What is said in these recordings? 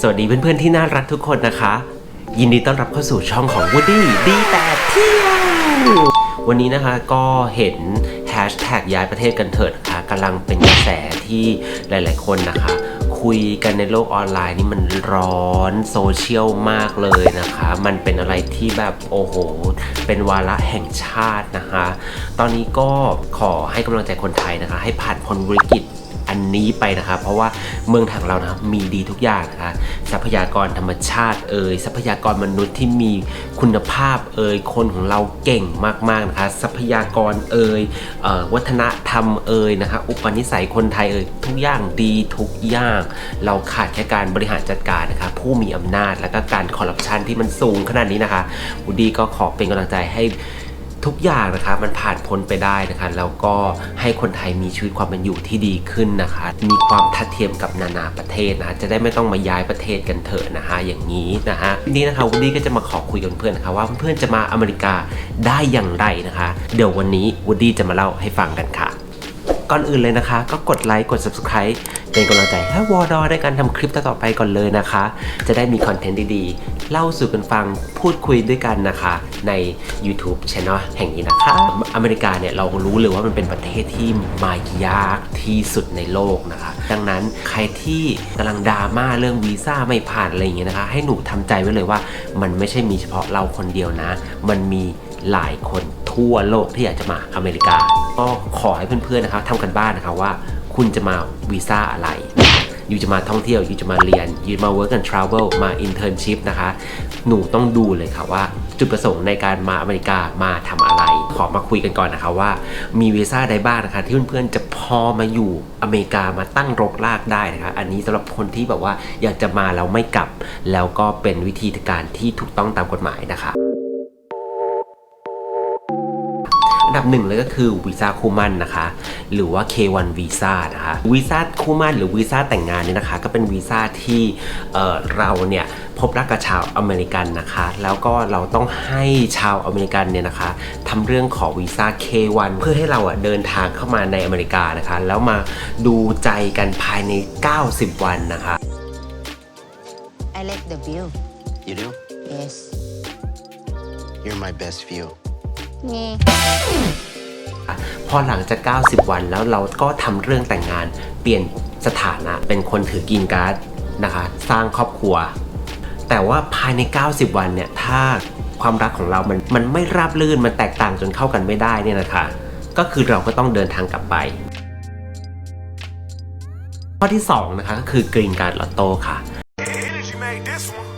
สวัสดีเพื่อนๆที่น่ารักทุกคนนะคะ ยินดีต้อนรับเข้าสู่ช่องของ Woody ดีแต่เที่ยววันนี้นะคะก็เห็นแฮชแท็กย้ายประเทศกันเถิดนะคะกำลังเป็นกระแสที่หลายๆคนนะคะ คุยกันในโลกออนไลน์นี่มันร้อนโซเชียลมากเลยนะคะ มันเป็นอะไรที่แบบโอ้โห เป็นวาระแห่งชาตินะคะ ตอนนี้ก็ขอให้กำลังใจคนไทยนะคะ ให้ผ่านพ้นวิกฤต อันนี้ไปนะครับ เพราะว่าเมืองไทยของเรานะครับมีดีทุกอย่างนะคะทรัพยากรธรรมชาติเอ่ยทรัพยากรมนุษย์ที่มีคุณภาพเอ่ยคนของเราเก่งมากๆนะคะ ทรัพยากรเอ่ยออวัฒนธรรมเอ่ยนะคะอุปนิสัยคนไทยเอ่ยทุกอย่างดีทุกอย่าง เราขาดแค่การบริหารจัดการนะคะผู้มีอำนาจแล้วก็การคอร์รัปชันที่มันสูงขนาดนี้นะคะวูดี้ก็ขอเป็นกำลังใจให้ ทุกอย่างนะคะมันผ่านพ้นไปได้นะคะแล้วก็ให้คนไทยมีชีวิตความเป็นอยู่ที่ดีขึ้นนะคะ มีความทัดเทียมกับนานาประเทศนะจะได้ไม่ต้องมาย้ายประเทศกันเถอะนะคะอย่างนี้นะฮะวันนี้นะคะวูดดี้ก็จะมาขอคุยกับเพื่อนนะคะว่าเพื่อนๆจะมาอเมริกาได้อย่างไรนะคะ เดี๋ยววันนี้วูดดี้จะมาเล่าให้ฟังกันค่ะ ก่อนอื่นเลยนะคะ ก็กดไลค์กด subscribe เป็นกำลังใจให้วอดอในการทำคลิปต่อๆไปก่อนเลยนะคะ จะได้มีคอนเทนต์ดีๆ เล่าสู่กันฟังพูดคุยด้วยกันนะคะ ใน YouTube Channel แห่งนี้นะคะ อเมริกาเนี่ยเรารู้เลยว่ามันเป็นประเทศที่มายากที่สุดในโลกนะคะ ดังนั้นใครที่กำลังดราม่าเรื่องวีซ่าไม่ผ่านอะไรอย่างเงี้ยนะคะ ให้หนูทำใจไว้เลยว่า มันไม่ใช่มีเฉพาะเราคนเดียวนะ มันมีหลายคน ทั่วโลกที่อยากจะมาอเมริกา ก็ขอให้เพื่อนๆนะครับทำกันบ้านนะคะว่า คุณจะมาวีซ่าอะไรยูจะมาท่องเที่ยวยูจะมาเรียนยูมา work and travel มา internship นะคะ หนูต้องดูเลยค่ะว่า จุดประสงค์ในการมาอเมริกามาทำอะไร ขอมาคุยกันก่อนนะคะว่า มีวีซ่าใดบ้างนะคะ ที่เพื่อนๆจะพอมาอยู่อเมริกามาตั้งรกรากได้นะคะ อันนี้สำหรับคนที่แบบว่าอยากจะมาแล้วไม่กลับ แล้วก็เป็นวิธีการที่ถูกต้องตามกฎหมายนะคะ ดับหนึ่งเลยก็คือวีซ่าคู่มั่นนะคะ หรือว่า K1 วีซ่านะคะวีซ่าคู่มั่นหรือวีซ่าแต่งงานเนี่ยนะคะ ก็เป็นวีซ่าที่เอ่อเราเนี่ยพบรักกับชาวอเมริกันนะคะ แล้วก็เราต้องให้ชาวอเมริกันเนี่ยนะคะทำเรื่องขอวีซ่า K1 เพื่อให้เราอะเดินทางเข้ามาในอเมริกานะคะ แล้วมาดูใจกันภายใน 90 วันนะคะ I like the view. You do? Yes. You're my best view. นี่พอหลังจาก 90 วันแล้วเราก็ทำเรื่องแต่งงาน เปลี่ยนสถานะ เป็นคนถือกินการ์ดนะคะ สร้างครอบครัว แต่ว่าภายใน 90 วันเนี่ย ถ้าความรักของเรา มันมันไม่ราบรื่น มันแตกต่างจนเข้ากันไม่ได้เนี่ยนะคะ ก็คือเราก็ต้องเดินทางกลับไป ข้อที่ 2 นะคะก็คือกรีนการ์ดลอตโต้ค่ะ Energy made this one.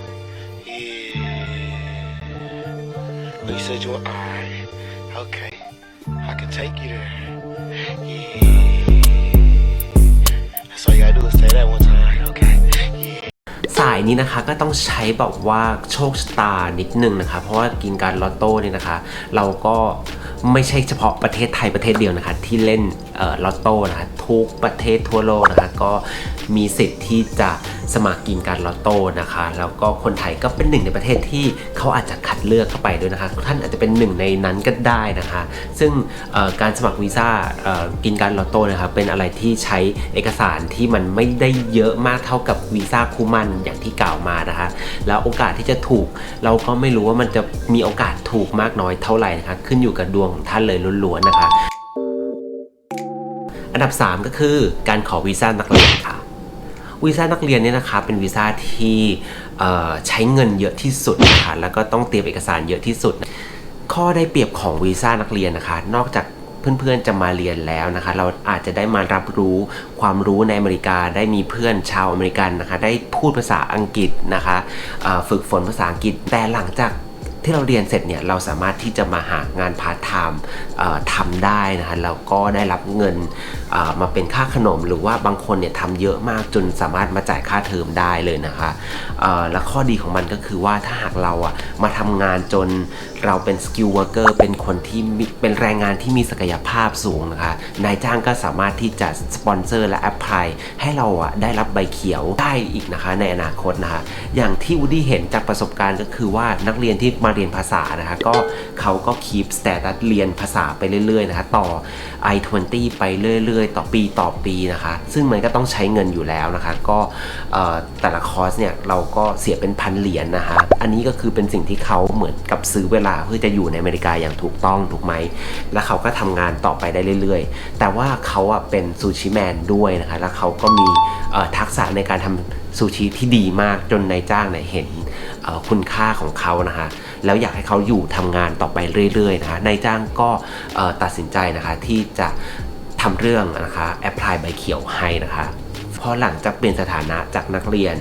Yeah. Oh, you said you were I. take you there. Yeah. So you gotta do is say that one time, okay? สายนี้นะคะก็ต้องใช้บอกว่าโชคชะตานิดนึงนะคะ เพราะว่ากินการลอตโต้นี่นะคะ เราก็ไม่ใช่เฉพาะประเทศไทยประเทศเดียวนะคะที่เล่นออลอตโต้นะคะทุกประเทศทั่วโลกนะคะก็มีสิทธิ์ที่จะสมัครกินการลอตโต้นะคะแล้วก็คนไทยก็เป็นหนึ่งในประเทศที่เขาอาจจะคัดเลือกเข้าไปด้วยนะคะ ท่านอาจจะเป็นหนึ่งในนั้นก็ได้นะคะ ซึ่งการสมัครวีซ่ากินการลอตโต้นะคะเป็นอะไรที่ใช้เอกสารที่มันไม่ได้เยอะมากเท่ากับวีซ่าคู่มันอย่างที่กล่าวมานะคะ แล้วโอกาสที่จะถูกเราก็ไม่รู้ว่ามันจะมีโอกาสถูกมากน้อยเท่าไหร่นะคะขึ้นอยู่กับดวงของท่านเลยล้วนๆนะคะ อันดับ 3 ก็คือการขอวีซ่านักเรียนค่ะวีซ่านักเรียนเนี่ยนะคะเป็นวีซ่าที่ใช้เงินเยอะที่สุดนะคะแล้วก็ต้องเตรียมเอกสารเยอะที่สุด ข้อได้เปรียบของวีซ่านักเรียนนะคะ นอกจากเพื่อนๆจะมาเรียนแล้วนะคะ เราอาจจะได้มารับรู้ความรู้ในอเมริกาได้มีเพื่อนชาวอเมริกันนะคะ ได้พูดภาษาอังกฤษนะคะฝึกฝนภาษาอังกฤษแต่หลังจาก ที่เราเรียนเสร็จเนี่ยเราสามารถที่จะมาหางานพาร์ทไทม์ทำได้นะคะแล้วก็ได้รับเงินมาเป็นค่าขนม หรือว่าบางคนเนี่ยทำเยอะมากจนสามารถมาจ่ายค่าเทอมได้เลยนะคะและข้อดีของมันก็คือว่าถ้าหากเราอะมาทำงานจนเราเป็นสกิลเวอร์เกอร์เป็นคนที่มีเป็นแรงงานที่มีศักยภาพสูงนะคะนายจ้างก็สามารถที่จะสปอนเซอร์และแอปพลายให้เราอะได้รับใบเขียวได้อีกนะคะในอนาคตนะคะอย่างที่วูดดี้เห็นจากประสบการณ์ก็คือว่านักเรียนที่มามาเรียนภาษานะคะก็เขาก็คีปสเตตัสเรียนภาษาไปเรื่อยๆนะคะต่อ I20 ไปเรื่อยๆ ต่อปีต่อปีนะคะ ซึ่งมันก็ต้องใช้เงินอยู่แล้วนะคะ ก็แต่ละคอร์สเนี่ยเราก็เสียเป็นพันเหรียญนะคะ อันนี้ก็คือเป็นสิ่งที่เขาเหมือนกับซื้อเวลาเพื่อจะอยู่ในอเมริกาอย่างถูกต้องถูกไหม แล้วเขาก็ทำงานต่อไปได้เรื่อยๆ แต่ว่าเขาอะเป็นซูชิแมนด้วยนะคะ แล้วเขาก็มีทักษะในการทำซูชิที่ดีมากจนนายจ้างเนี่ยเห็นคุณค่าของเขานะคะ แล้วอยากให้เขาอยู่ทำงานต่อไปเรื่อยๆนะคะนายจ้างก็ตัดสินใจนะคะที่จะทำเรื่องนะคะแอปพลายใบเขียวให้นะคะเพราะหลังจากเปลี่ยนสถานะจากนักเรียน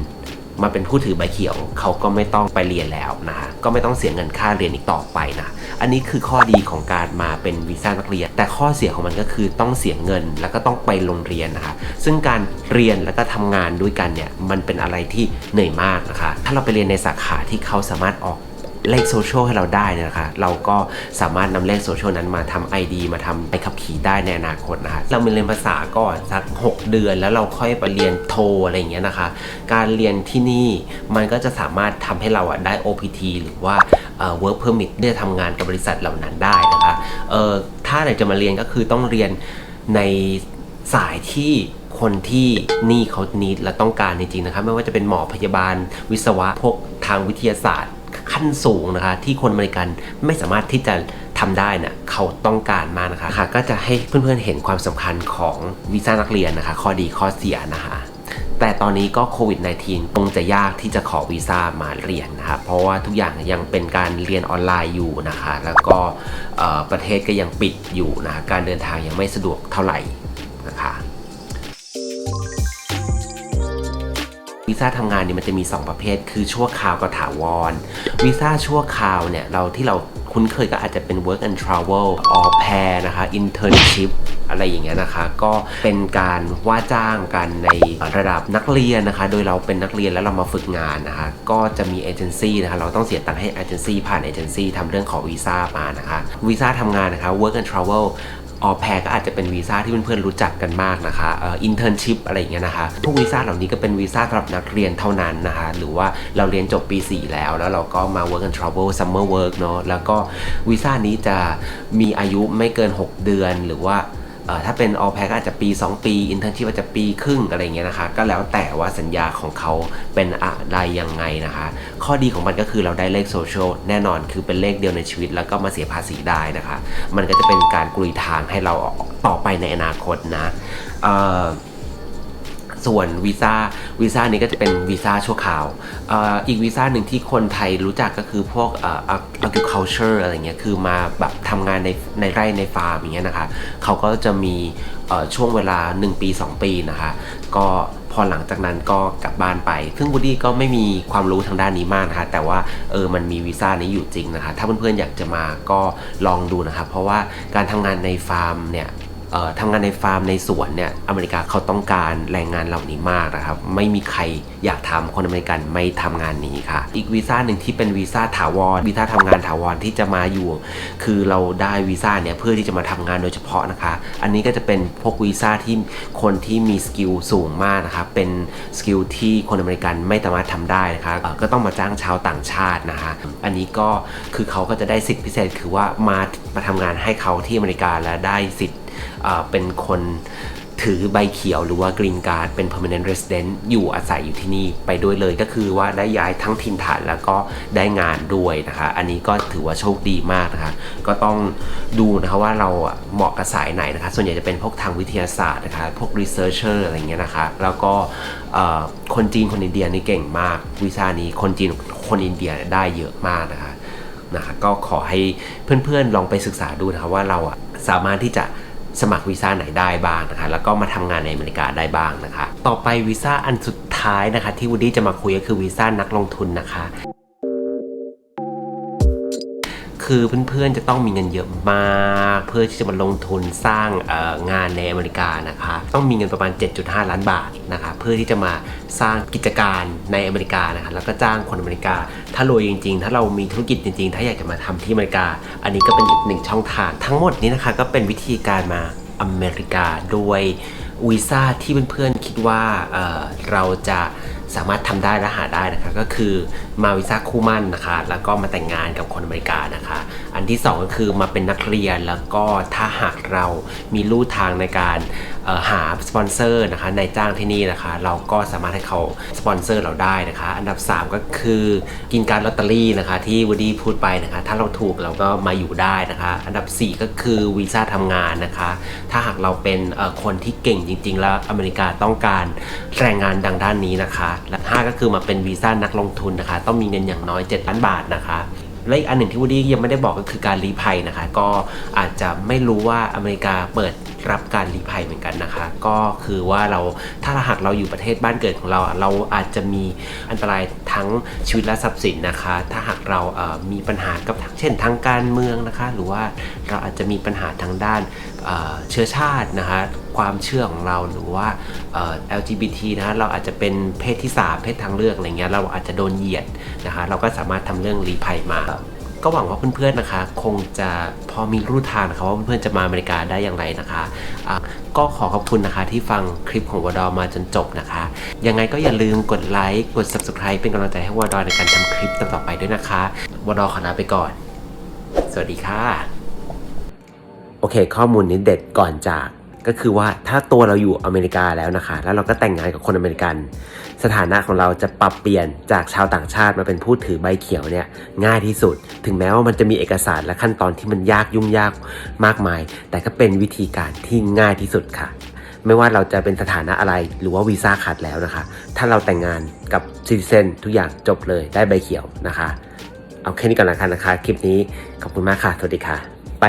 มาเป็นผู้ถือใบเขียวเขาก็ไม่ต้องไปเรียนแล้วนะคะก็ไม่ต้องเสียเงินค่าเรียนอีกต่อไปนะอันนี้คือข้อดีของการมาเป็นวีซ่านักเรียน แต่ข้อเสียของมันก็คือต้องเสียเงินแล้วก็ต้องไปโรงเรียนนะคะซึ่งการเรียนแล้วก็ทำงานด้วยกันเนี่ยมันเป็นอะไรที่เหนื่อยมากนะคะ ถ้าเราไปเรียนในสาขาที่เขาสามารถออก เลขโซเชียลให้เราได้นะคะ เราก็สามารถนำเลขโซเชียลนั้นมาทำ ID มาทำใบขับขี่ได้ในอนาคตนะคะ เรามาเรียนภาษาก่อนสัก 6 เดือน แล้วเราค่อยไปเรียนโทอะไรอย่างเงี้ยนะคะ การเรียนที่นี่มันก็จะสามารถทำให้เราอะได้ OPT หรือว่าเอ่อ work permit ได้ทำงานกับบริษัทเหล่านั้นได้นะคะเอ่อถ้าไหนจะมาเรียนก็คือต้องเรียนในสายที่คนที่นี่เขานิดและต้องการจริงๆนะครับไม่ว่าจะเป็นหมอพยาบาลวิศวะพวกทางวิทยาศาสตร์ ขั้นสูงนะคะ ที่คนอเมริกันไม่สามารถที่จะทำได้นะเขาต้องการมากนะคะคะก็จะให้เพื่อนๆเห็นความสำคัญของวีซ่านักเรียนนะคะ ข้อดีข้อเสียนะคะแต่ตอนนี้ก็โควิด -19 คงจะยากที่จะขอวีซ่ามาเรียนนะคะเพราะว่าทุกอย่างยังเป็นการเรียนออนไลน์อยู่นะคะ แล้วก็ประเทศก็ยังปิดอยู่นะะการเดินทางยังไม่สะดวกเท่าไหร่นะคะ วีซ่าทำงานเนี่ยมันจะมี 2 ประเภท คือชั่วคราวกับถาวร วีซ่าชั่วคราวเนี่ยเราที่เราคุ้นเคยก็อาจจะเป็น work and travel au pair นะคะ internship อะไรอย่างเงี้ยนะคะ ก็เป็นการว่าจ้างกันในระดับนักเรียนนะคะ โดยเราเป็นนักเรียนแล้วเรามาฝึกงานนะคะ ก็จะมีเอเจนซี่นะคะ เราต้องเสียตังค์ให้เอเจนซี่ผ่านเอเจนซี่ทำเรื่องขอวีซ่ามานะคะ วีซ่าทำงานนะคะ work and travel ออแพรก็อาจจะเป็นวีซ่าที่เพื่อนๆรู้จักกันมากนะคะเอ่อินเทอร์นชิพอะไรอย่างเงี้ยนะคะ พวกวีซ่าเหล่านี้ก็เป็นวีซ่าสำหรับนักเรียนเท่านั้นนะคะ หรือว่าเราเรียนจบปี 4 แล้ว แล้วเราก็มา work and travel summer work เนาะ แล้วก็วีซ่านี้จะมีอายุไม่เกิน 6 เดือนหรือว่า ถ้าเป็นออแพรก็อาจจะปี 2 ปีอินเทอร์นชิพอาจจะปีครึ่งอะไรเงี้ยนะคะ ก็แล้วแต่ว่าสัญญาของเขาเป็นอะไรยังไงนะคะ ข้อดีของมันก็คือเราได้เลขโซเชียลแน่นอนคือเป็นเลขเดียวในชีวิต แล้วก็มาเสียภาษีได้นะคะ มันก็จะเป็นการกลุยทางให้เราต่อไปในอนาคตนะเอ่อ ส่วนวีซ่าวีซ่านี้ก็จะเป็นวีซ่าชั่วคราวอีกวีซ่าหนึ่งที่คนไทยรู้จักก็คือพวกอ่อ agriculture อะไรเงี้ยคือมาแบบทำงานในในไร่ในฟาร์มอย่างเงี้ยนะคะเขาก็จะมีช่วงเวลา 1 ปี 2 ปีนะคะก็พอหลังจากนั้นก็กลับบ้านไป ซึ่งบูดี้ก็ไม่มีความรู้ทางด้านนี้มากนะคะ แต่ว่าเออ มันมีวีซ่านี้อยู่จริงนะคะ ถ้าเพื่อนๆอยากจะมาก็ลองดูนะคะ เพราะว่าการทำงานในฟาร์มเนี่ย ทำงานในฟาร์มในสวนเนี่ยอเมริกาเขาต้องการแรงงานเหล่านี้มากนะครับ ไม่มีใครอยากทำคนอเมริกันไม่ทำงานนี้ค่ะ อีกวีซ่าหนึ่งที่เป็นวีซ่าถาวรวีซ่าทำงานถาวรที่จะมาอยู่ คือเราได้วีซ่าเนี่ยเพื่อที่จะมาทำงานโดยเฉพาะนะคะ อันนี้ก็จะเป็นพวกวีซ่าที่คนที่มีสกิลสูงมากนะคะเป็นสกิลที่คนอเมริกันไม่สามารถทำได้นะคะก็ต้องมาจ้างชาวต่างชาตินะคะอันนี้ก็คือเขาก็จะได้สิทธิพิเศษคือว่ามามาทำงานให้เขาที่อเมริกาและได้สิทธิ เอ่อเป็นคนถือใบเขียวหรือว่า green card เป็น permanent resident อยู่อาศัยอยู่ที่นี่ไปด้วยเลยก็คือว่าได้ย้ายทั้งถิ่นฐานแล้วก็ได้งานด้วยนะคะ อันนี้ก็ถือว่าโชคดีมากนะคะ ก็ต้องดูนะคะว่าเราเหมาะกับสายไหนนะคะ ส่วนใหญ่จะเป็นพวกทางวิทยาศาสตร์นะคะ พวก researcher อะไรเงี้ยนะคะ แล้วก็คนจีนคนอินเดียนี่เก่งมากวีซ่านี้คนจีนคนอินเดียได้เยอะมากนะคะนะคะก็ขอให้เพื่อนๆลองไปศึกษาดูนะคะว่าเราสามารถที่จะ สมัครวีซ่าไหนได้บ้างนะคะ แล้วก็มาทำงานในอเมริกาได้บ้างนะคะ ต่อไปวีซ่าอันสุดท้ายนะคะ ที่วูดดี้จะมาคุยก็คือวีซ่านักลงทุนนะคะ คือเพื่อนๆจะต้องมีเงินเยอะมาก เพื่อที่จะมาลงทุนสร้างงานในอเมริกานะคะ ต้องมีเงินประมาณ 7.5 ล้านบาทนะคะเพื่อที่จะมาสร้างกิจการในอเมริกานะคะแล้วก็จ้างคนอเมริกา ถ้ารวยจริง ๆ ถ้าเรามีธุรกิจจริง ๆ ถ้าอยากจะมาทำที่อเมริกา อันนี้ก็เป็นอีกหนึ่งช่องทางทั้งหมดนี้นะคะก็เป็นวิธีการมาอเมริกาด้วยวีซ่าที่เพื่อนๆคิดว่าเเราจะ สามารถทำได้และหาได้นะคะก็คือมาวีซ่าคู่มั่นนะคะ แล้วก็มาแต่งงานกับคนอเมริกานะคะ อันที่สองก็คือมาเป็นนักเรียนแล้วก็ถ้าหากเรามีลู่ทางในการหาสปอนเซอร์นะคะในจ้างที่นี่นะคะ เราก็สามารถให้เขาสปอนเซอร์เราได้นะคะ อันดับ 3 ก็คือกินการลอตเตอรี่นะคะ ที่วูดี้พูดไปนะคะ ถ้าเราถูกเราก็มาอยู่ได้นะคะ อันดับ 4 ก็คือวีซ่าทำงานนะคะ ถ้าหากเราเป็นคนที่เก่งจริง ๆ แล้วอเมริกาต้องการแรงงานดังด้านนี้นะคะ และ5ก็คือมาเป็นวีซ่านักลงทุนนะคะ ต้องมีเงินอย่างน้อย7ล้านบาทนะคะ และอีกอันหนึ่งที่วูดี้ยังไม่ได้บอกก็คือการรีภัยนะคะ ก็อาจจะไม่รู้ว่าอเมริกาเปิด รับการรีภัยเหมือนกันนะคะ ก็คือว่าเราถ้าหากเราอยู่ประเทศบ้านเกิดของเรา เราอาจจะมีอันตรายทั้งชีวิตและทรัพย์สินนะคะ ถ้าหากเรามีปัญหากับเช่นทางการเมืองนะคะ หรือว่าเราอาจจะมีปัญหาทางด้านเชื้อชาตินะคะความเชื่อของเราหรือว่า LGBT นะะเราอาจจะเป็นเพศที่ 3 เพศทางเลือกอะไรเงี้ยเราอาจจะโดนเหยียดนะคะ เราก็สามารถทำเรื่องรีภัยมา ก็หวังว่าเพื่อนๆนะคะ คงจะพอมีรูทางนะคะว่าเพื่อนๆจะมาอเมริกาได้อย่างไรนะคะะก็ขอขอบคุณนะคะที่ฟังคลิปของวดอมาจนจบนะคะ ยังไงก็อย่าลืมกดไลค์กด subscribe เป็นกำลังใจให้วดอในการทำคลิปต่อๆไปด้วยนะคะวดอขอลาไปก่อน สวัสดีค่ะ โอเค ข้อมูลนี้เด็ดก่อนจาก ก็คือว่าถ้าตัวเราอยู่อเมริกาแล้วนะคะ แล้วเราก็แต่งงานกับคนอเมริกัน สถานะของเราจะปรับเปลี่ยนจากชาวต่างชาติมาเป็นผู้ถือใบเขียวเนี่ยง่ายที่สุด ถึงแม้ว่ามันจะมีเอกสารและขั้นตอนที่มันยากยุ่งยากมากมาย แต่ก็เป็นวิธีการที่ง่ายที่สุดค่ะ ไม่ว่าเราจะเป็นสถานะอะไรหรือว่าวีซ่าขาดแล้วนะคะ ถ้าเราแต่งงานกับซิติเซนทุกอย่างจบเลยได้ใบเขียวนะคะ เอาแค่นี้ก่อนละกันนะคะ คลิปนี้ขอบคุณมากค่ะ สวัสดีค่ะ ไป